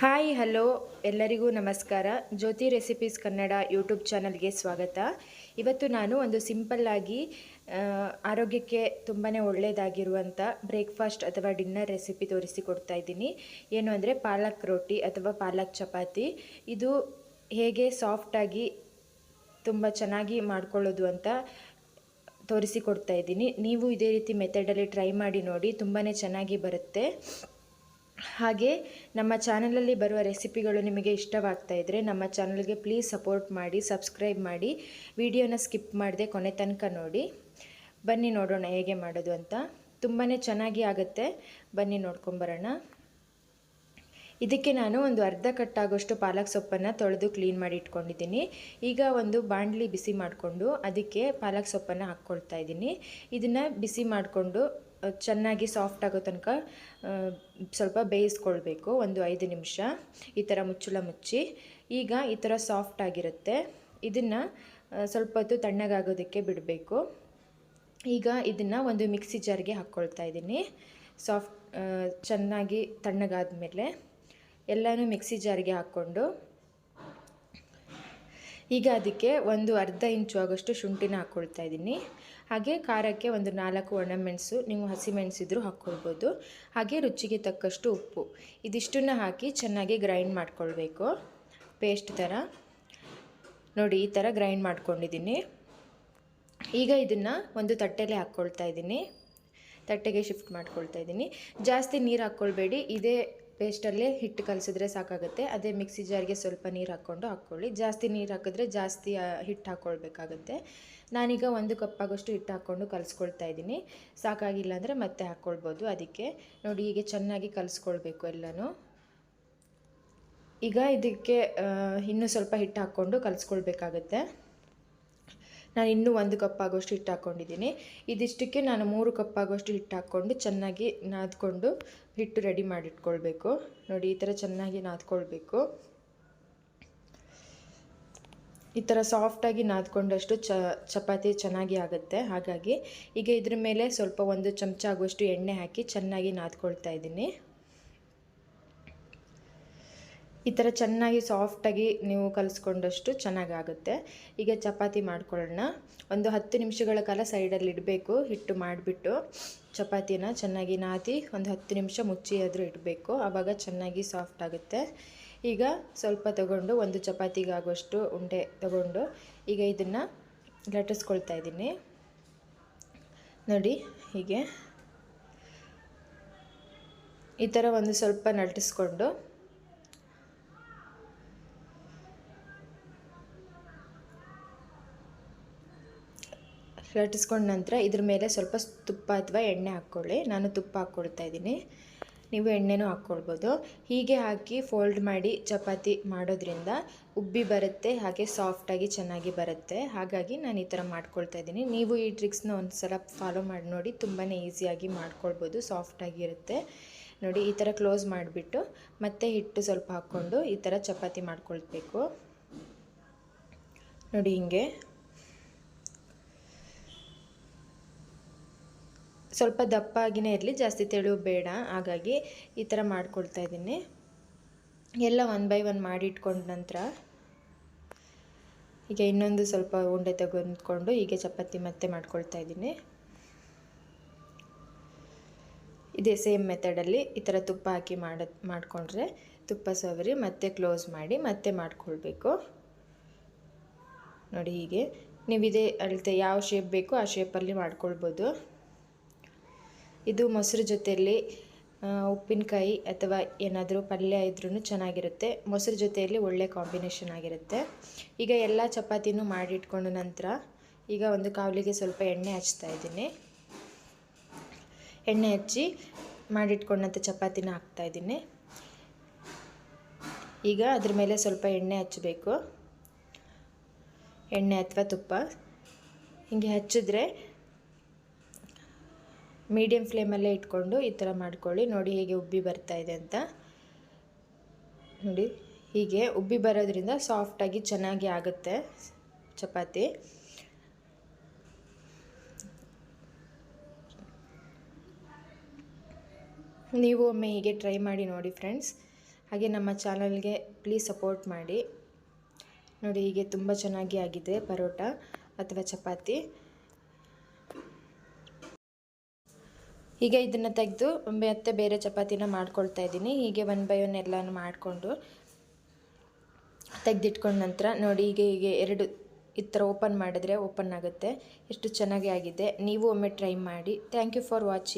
Hi, hello. ಎಲ್ಲರಿಗೂ ನಮಸ್ಕಾರ. ಜ್ಯೋತಿ recipes Kannada YouTube ಚಾನಲ್ಗೆ ಸ್ವಾಗತ. ಇವತ್ತು ನಾನು ಒಂದು ಸಿಂಪಲ್ಲಾಗಿ ಆರೋಗ್ಯಕ್ಕೆ ತುಂಬಾ ಒಳ್ಳೆಯದಾಗಿರುವಂಥ ಬ್ರೇಕ್ಫಾಸ್ಟ್ ಅಥವಾ ಡಿನ್ನರ್ ರೆಸಿಪಿ ತೋರಿಸಿಕೊಡ್ತಾ ಇದ್ದೀನಿ. ಏನು ಅಂದರೆ ಪಾಲಕ್ ರೊಟ್ಟಿ ಅಥವಾ ಪಾಲಕ್ ಚಪಾತಿ. ಇದು ಹೇಗೆ ಸಾಫ್ಟಾಗಿ ತುಂಬ ಚೆನ್ನಾಗಿ ಮಾಡ್ಕೊಳ್ಳೋದು ಅಂತ ತೋರಿಸಿಕೊಡ್ತಾ ಇದ್ದೀನಿ. ನೀವು ಇದೇ ರೀತಿ ಮೆಥಡಲ್ಲಿ ಟ್ರೈ ಮಾಡಿ ನೋಡಿ ತುಂಬಾ ಚೆನ್ನಾಗಿ ಬರುತ್ತೆ. ಹಾಗೆ ನಮ್ಮ ಚಾನಲಲ್ಲಿ ಬರುವ ರೆಸಿಪಿಗಳು ನಿಮಗೆ ಇಷ್ಟವಾಗ್ತಾ ಇದ್ದರೆ ನಮ್ಮ ಚಾನಲ್ಗೆ ಪ್ಲೀಸ್ ಸಪೋರ್ಟ್ ಮಾಡಿ, ಸಬ್ಸ್ಕ್ರೈಬ್ ಮಾಡಿ, ವಿಡಿಯೋನ ಸ್ಕಿಪ್ ಮಾಡದೆ ಕೊನೆ ತನಕ ನೋಡಿ. ಬನ್ನಿ ನೋಡೋಣ ಹೇಗೆ ಮಾಡೋದು ಅಂತ. ತುಂಬಾ ಚೆನ್ನಾಗಿ ಆಗುತ್ತೆ. ಬನ್ನಿ ನೋಡ್ಕೊಂಬರೋಣ ಇದಕ್ಕೆ ನಾನು ಒಂದು ಅರ್ಧ ಕಟ್ಟಾಗೋಷ್ಟು ಪಾಲಕ್ ಸೊಪ್ಪನ್ನು ತೊಳೆದು ಕ್ಲೀನ್ ಮಾಡಿ ಇಟ್ಕೊಂಡಿದ್ದೀನಿ. ಈಗ ಒಂದು ಬಾಣಲಿ ಬಿಸಿ ಮಾಡಿಕೊಂಡು ಅದಕ್ಕೆ ಪಾಲಕ್ ಸೊಪ್ಪನ್ನು ಹಾಕ್ಕೊಳ್ತಾ ಇದ್ದೀನಿ. ಇದನ್ನು ಬಿಸಿ ಮಾಡಿಕೊಂಡು ಚೆನ್ನಾಗಿ ಸಾಫ್ಟ್ ಆಗೋ ತನಕ ಸ್ವಲ್ಪ ಬೇಯಿಸ್ಕೊಳ್ಬೇಕು, ಒಂದು ಐದು ನಿಮಿಷ. ಈ ಥರ ಮುಚ್ಚಳ ಮುಚ್ಚಿ. ಈಗ ಈ ಥರ ಸಾಫ್ಟ್ ಆಗಿರುತ್ತೆ. ಇದನ್ನು ಸ್ವಲ್ಪ ಹೊತ್ತು ತಣ್ಣಗಾಗೋದಕ್ಕೆ ಬಿಡಬೇಕು. ಈಗ ಇದನ್ನು ಒಂದು ಮಿಕ್ಸಿ ಜಾರ್ಗೆ ಹಾಕ್ಕೊಳ್ತಾ ಇದ್ದೀನಿ. ಸಾಫ್ಟ್ ಚೆನ್ನಾಗಿ ತಣ್ಣಗಾದ ಮೇಲೆ ಎಲ್ಲನೂ ಮಿಕ್ಸಿ ಜಾರ್ಗೆ ಹಾಕ್ಕೊಂಡು ಈಗ ಅದಕ್ಕೆ ಒಂದು ಅರ್ಧ ಇಂಚು ಆಗೋಷ್ಟು ಶುಂಠಿನ ಹಾಕ್ಕೊಳ್ತಾ ಇದ್ದೀನಿ. ಹಾಗೆ ಖಾರಕ್ಕೆ ಒಂದು ನಾಲ್ಕು ಒಣಮೆಣಸು, ನೀವು ಹಸಿಮೆಣಸಿದ್ರು ಹಾಕ್ಕೊಳ್ಬೋದು ಹಾಗೆ ರುಚಿಗೆ ತಕ್ಕಷ್ಟು ಉಪ್ಪು. ಇದಿಷ್ಟನ್ನು ಹಾಕಿ ಚೆನ್ನಾಗಿ ಗ್ರೈಂಡ್ ಮಾಡ್ಕೊಳ್ಬೇಕು. ಪೇಸ್ಟ್ ಥರ. ನೋಡಿ, ಈ ಥರ ಗ್ರೈಂಡ್ ಮಾಡ್ಕೊಂಡಿದ್ದೀನಿ. ಈಗ ಇದನ್ನು ಒಂದು ತಟ್ಟೆಲೆ ಹಾಕ್ಕೊಳ್ತಾ ಇದ್ದೀನಿ. ತಟ್ಟೆಗೆ ಶಿಫ್ಟ್ ಮಾಡ್ಕೊಳ್ತಾ ಇದ್ದೀನಿ. ಜಾಸ್ತಿ ನೀರು ಹಾಕ್ಕೊಳ್ಬೇಡಿ ಇದೇ ಪೇಸ್ಟಲ್ಲೇ ಹಿಟ್ಟು ಕಲಸಿದ್ರೆ ಸಾಕಾಗುತ್ತೆ. ಅದೇ ಮಿಕ್ಸಿ ಜಾರ್ಗೆ ಸ್ವಲ್ಪ ನೀರು ಹಾಕ್ಕೊಂಡು ಹಾಕ್ಕೊಳ್ಳಿ. ಜಾಸ್ತಿ ನೀರು ಹಾಕಿದ್ರೆ ಜಾಸ್ತಿ ಹಿಟ್ಟು ಹಾಕ್ಕೊಳ್ಬೇಕಾಗುತ್ತೆ. ನಾನೀಗ ಒಂದು ಕಪ್ ಆಗೋಷ್ಟು ಹಿಟ್ಟು ಹಾಕ್ಕೊಂಡು ಕಲಿಸ್ಕೊಳ್ತಾ ಇದ್ದೀನಿ. ಸಾಕಾಗಿಲ್ಲ ಅಂದರೆ ಮತ್ತೆ ಹಾಕ್ಕೊಳ್ಬೋದು. ಅದಕ್ಕೆ ನೋಡಿ ಹೀಗೆ ಚೆನ್ನಾಗಿ ಕಲಿಸ್ಕೊಳ್ಬೇಕು ಎಲ್ಲನೂ. ಈಗ ಇದಕ್ಕೆ ಇನ್ನೂ ಸ್ವಲ್ಪ ಹಿಟ್ಟು ಹಾಕ್ಕೊಂಡು ಕಲಿಸ್ಕೊಳ್ಬೇಕಾಗತ್ತೆ. ನಾನು ಇನ್ನೂ ಒಂದು ಕಪ್ ಆಗೋಷ್ಟು ಹಿಟ್ಟು ಹಾಕ್ಕೊಂಡಿದ್ದೀನಿ ಇದಿಷ್ಟಕ್ಕೆ ನಾನು ಮೂರು ಕಪ್ ಆಗೋಷ್ಟು ಹಿಟ್ಟು ಹಾಕ್ಕೊಂಡು ಚೆನ್ನಾಗಿ ನಾದ್ಕೊಂಡು ಹಿಟ್ಟು ರೆಡಿ ಮಾಡಿಟ್ಕೊಳ್ಬೇಕು. ನೋಡಿ, ಈ ಥರ ಚೆನ್ನಾಗಿ ನಾದ್ಕೊಳ್ಬೇಕು. ಈ ಥರ ಸಾಫ್ಟಾಗಿ ನಾದ್ಕೊಂಡಷ್ಟು ಚ, ಚಪಾತಿ ಚೆನ್ನಾಗಿ ಆಗುತ್ತೆ. ಹಾಗಾಗಿ ಈಗ ಇದ್ರ ಮೇಲೆ ಸ್ವಲ್ಪ ಒಂದು ಚಮಚ ಆಗುವಷ್ಟು ಎಣ್ಣೆ ಹಾಕಿ ಚೆನ್ನಾಗಿ ನಾದ್ಕೊಳ್ತಾ ಇದ್ದೀನಿ. ಈ ಥರ ಚೆನ್ನಾಗಿ ಸಾಫ್ಟಾಗಿ ನೀವು ಕಲಿಸ್ಕೊಂಡಷ್ಟು ಚೆನ್ನಾಗಾಗುತ್ತೆ. ಈಗ ಚಪಾತಿ ಮಾಡ್ಕೊಳ್ಳೋಣ. ಒಂದು ಹತ್ತು ನಿಮಿಷಗಳ ಕಾಲ ಸೈಡಲ್ಲಿ ಇಡಬೇಕು, ಹಿಟ್ಟು ಮಾಡಿಬಿಟ್ಟು ಚಪಾತಿನ ಚೆನ್ನಾಗಿ ನಾದಿ ಒಂದು ಹತ್ತು ನಿಮಿಷ ಮುಚ್ಚಿ ಆದರೂ ಇಡಬೇಕು. ಆವಾಗ ಚೆನ್ನಾಗಿ ಸಾಫ್ಟ್ ಆಗುತ್ತೆ. ಈಗ ಸ್ವಲ್ಪ ತಗೊಂಡು ಒಂದು ಚಪಾತಿಗಾಗುವಷ್ಟು ಉಂಡೆ ತಗೊಂಡು ಈಗ ಇದನ್ನು ಲಟ್ಟಿಸ್ಕೊಳ್ತಾ ಇದ್ದೀನಿ. ನೋಡಿ ಹೀಗೆ. ಈ ಥರ ಒಂದು ಸ್ವಲ್ಪ ಲಟ್ಟಿಸ್ಕೊಂಡು ಲಟ್ಟಿಸ್ಕೊಂಡ ನಂತರ ಇದ್ರ ಮೇಲೆ ಸ್ವಲ್ಪ ತುಪ್ಪ ಅಥವಾ ಎಣ್ಣೆ ಹಾಕ್ಕೊಳ್ಳಿ. ನಾನು ತುಪ್ಪ ಹಾಕ್ಕೊಳ್ತಾ ಇದ್ದೀನಿ. ನೀವು ಎಣ್ಣೆನೂ ಹಾಕ್ಕೊಳ್ಬೋದು. ಹೀಗೆ ಹಾಕಿ ಫೋಲ್ಡ್ ಮಾಡಿ ಚಪಾತಿ ಮಾಡೋದ್ರಿಂದ ಉಬ್ಬಿ ಬರುತ್ತೆ, ಹಾಗೆ ಸಾಫ್ಟಾಗಿ ಚೆನ್ನಾಗಿ ಬರುತ್ತೆ. ಹಾಗಾಗಿ ನಾನು ಈ ಥರ ಮಾಡ್ಕೊಳ್ತಾ ಇದ್ದೀನಿ. ನೀವು ಈ ಟ್ರಿಕ್ಸ್ನ ಒಂದು ಸಲ ಫಾಲೋ ಮಾಡಿ ನೋಡಿ ತುಂಬಾ ಈಸಿಯಾಗಿ ಮಾಡ್ಕೊಳ್ಬೋದು ಸಾಫ್ಟಾಗಿ ಇರುತ್ತೆ. ನೋಡಿ, ಈ ಥರ ಕ್ಲೋಸ್ ಮಾಡಿಬಿಟ್ಟು ಮತ್ತೆ ಹಿಟ್ಟು ಸ್ವಲ್ಪ ಹಾಕ್ಕೊಂಡು ಈ ಥರ ಚಪಾತಿ ಮಾಡ್ಕೊಳ್ಬೇಕು. ನೋಡಿ, ಹಿಂಗೆ. ಸ್ವಲ್ಪ ದಪ್ಪಾಗಿನೇ ಇರಲಿ, ಜಾಸ್ತಿ ತೆಳು ಬೇಡ. ಹಾಗಾಗಿ ಈ ಥರ ಮಾಡ್ಕೊಳ್ತಾ ಇದ್ದೀನಿ. ಎಲ್ಲ ಒನ್ ಬೈ ಒನ್ ಮಾಡಿ ಇಟ್ಕೊಂಡ ನಂತರ ಈಗ ಇನ್ನೊಂದು ಸ್ವಲ್ಪ ಉಂಡೆ ತೆಗೆದುಕೊಂಡು ಹೀಗೆ ಚಪಾತಿ ಮತ್ತೆ ಮಾಡ್ಕೊಳ್ತಾ ಇದ್ದೀನಿ. ಇದೇ ಸೇಮ್ ಮೆಥಡಲ್ಲಿ ಈ ಥರ ತುಪ್ಪ ಹಾಕಿ ಮಾಡ, ಮಾಡಿಕೊಂಡ್ರೆ ತುಪ್ಪ ಸವರಿ ಮತ್ತೆ ಕ್ಲೋಸ್ ಮಾಡಿ ಮತ್ತೆ ಮಾಡ್ಕೊಳ್ಬೇಕು. ನೋಡಿ ಹೀಗೆ. ನೀವು ಇದೇ ಅಳತೆ ಯಾವ ಶೇಪ್ ಬೇಕೋ ಆ ಶೇಪಲ್ಲಿ ಮಾಡ್ಕೊಳ್ಬೋದು. ಇದು ಮೊಸರು ಜೊತೆಯಲ್ಲಿ ಉಪ್ಪಿನಕಾಯಿ ಅಥವಾ ಏನಾದರೂ ಪಲ್ಯ ಇದ್ರೂ ಚೆನ್ನಾಗಿರುತ್ತೆ. ಮೊಸರು ಜೊತೆಯಲ್ಲಿ ಒಳ್ಳೆ ಕಾಂಬಿನೇಷನ್ ಆಗಿರುತ್ತೆ. ಈಗ ಎಲ್ಲ ಚಪಾತಿನೂ ಮಾಡಿಟ್ಕೊಂಡ ನಂತರ ಈಗ ಒಂದು ಕಾವಲಿಗೆ ಸ್ವಲ್ಪ ಎಣ್ಣೆ ಹಚ್ತಾ ಇದ್ದೀನಿ. ಎಣ್ಣೆ ಹಚ್ಚಿ ಮಾಡಿಟ್ಕೊಂಡಂಥ ಚಪಾತಿನ ಹಾಕ್ತಾ ಇದ್ದೀನಿ. ಈಗ ಅದ್ರ ಮೇಲೆ ಸ್ವಲ್ಪ ಎಣ್ಣೆ ಹಚ್ಚಬೇಕು. ಎಣ್ಣೆ ಅಥವಾ ತುಪ್ಪ. ಹೀಗೆ ಹಚ್ಚಿದ್ರೆ ಮೀಡಿಯಮ್ ಫ್ಲೇಮಲ್ಲೇ ಇಟ್ಕೊಂಡು ಈ ಥರ ಮಾಡ್ಕೊಳ್ಳಿ. ನೋಡಿ ಹೇಗೆ ಉಬ್ಬಿ ಬರ್ತಾ ಇದೆ ಅಂತ. ನೋಡಿ, ಹೀಗೆ ಉಬ್ಬಿ ಬರೋದ್ರಿಂದ ಸಾಫ್ಟಾಗಿ ಚೆನ್ನಾಗಿ ಆಗುತ್ತೆ ಚಪಾತಿ. ನೀವು ಒಮ್ಮೆ ಹೀಗೆ ಟ್ರೈ ಮಾಡಿ ನೋಡಿ ಫ್ರೆಂಡ್ಸ್ ಹಾಗೆ ನಮ್ಮ ಚಾನಲ್ಗೆ ಪ್ಲೀಸ್ ಸಪೋರ್ಟ್ ಮಾಡಿ. ನೋಡಿ, ಹೀಗೆ ತುಂಬ ಚೆನ್ನಾಗಿ ಆಗಿದೆ ಪರೋಟ ಅಥವಾ ಚಪಾತಿ. ಈಗ ಇದನ್ನು ತೆಗೆದು ಮತ್ತೆ ಬೇರೆ ಚಪಾತಿನ ಮಾಡ್ಕೊಳ್ತಾ ಇದ್ದೀನಿ. ಹೀಗೆ ಒನ್ ಬೈ ಒನ್ ಎಲ್ಲನೂ ಮಾಡಿಕೊಂಡು ತೆಗೆದಿಟ್ಕೊಂಡ ನಂತರ ನೋಡಿ ಹೀಗೆ ಹೀಗೆ ಎರಡು ಈ ಥರ ಓಪನ್ ಮಾಡಿದ್ರೆ ಓಪನ್ ಆಗುತ್ತೆ. ಎಷ್ಟು ಚೆನ್ನಾಗಿ ಆಗಿದೆ. ನೀವು ಒಮ್ಮೆ ಟ್ರೈ ಮಾಡಿ. Thank you for watching